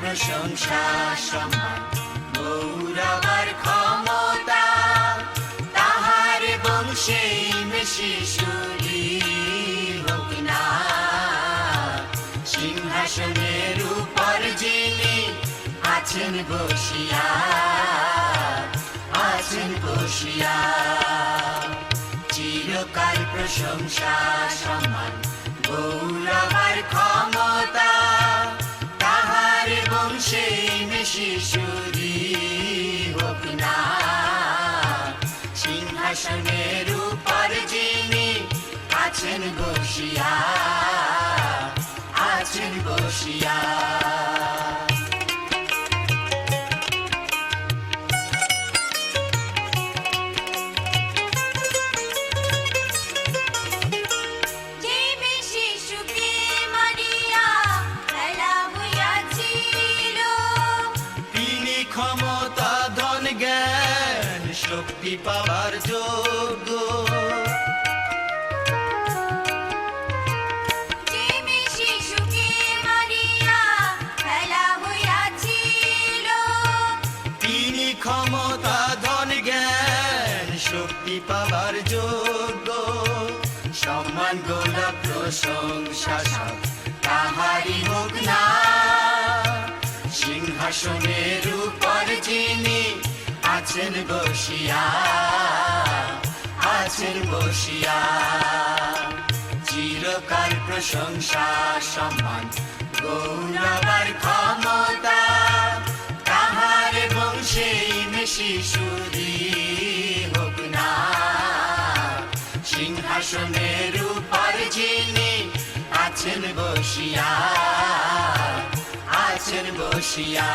প্রশংসা সম্মান। গৌরবার ক্ষমতা, তাহার বংশে মেশি শুরি হোক না। সিংহাসনের উপর যিনি আছেন বসিয়া আছেন বসিয়া। চিরকাল প্রশংসা সম্মান। গৌরবার ক্ষমতা বংশে শিশুরি হোক না সিংহাসনের উপর যিনি আছেন বসিয়া আছেন বসিয়া। শক্তি পাওয়ার যোগ্য। যে শিশুকে মারিয়া ফেলা হইয়াছিল। তিনি ক্ষমতা ধন জ্ঞান শক্তি পাওয়ার যোগ্য। সম্মান গোলাপ প্রশংসা সব তাহারি হোক না। সিংহাসনের উপর যিনি আছেন বসিয়া আছেন বসিয়া। চিরকাল প্রশংসা, সম্মান, গৌরবার ক্ষমতা, তাহার বংশে শিশুরি হোক না। সিংহাসনের উপর যিনি আছেন বসিয়া আছেন বসিয়া।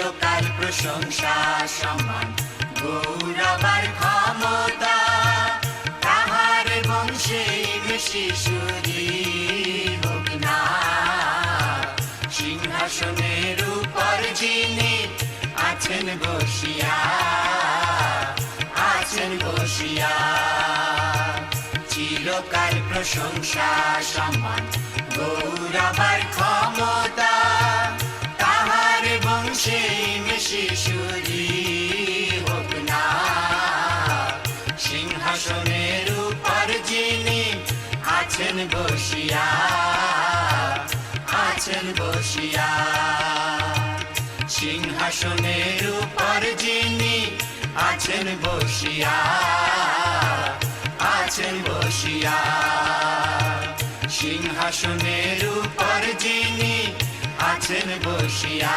চিরকাল প্রশংসা সম্মান গৌরবার ক্ষমতা তাহার বংশে না। সিংহাসনের উপর যিনি আছেন বসিয়া আছেন বসিয়া। চিরকাল প্রশংসা সম্মান গৌরবার ক্ষমতা বংশে শিশুরি হোক না সিংহাসনের উপর যিনি আছেন বসিয়া আছেন বসিয়া সিংহাসনের উপর যিনি আছেন বসিয়া আছেন বসিয়া সিংহাসনের উপর যিনি আছেন বসিয়া।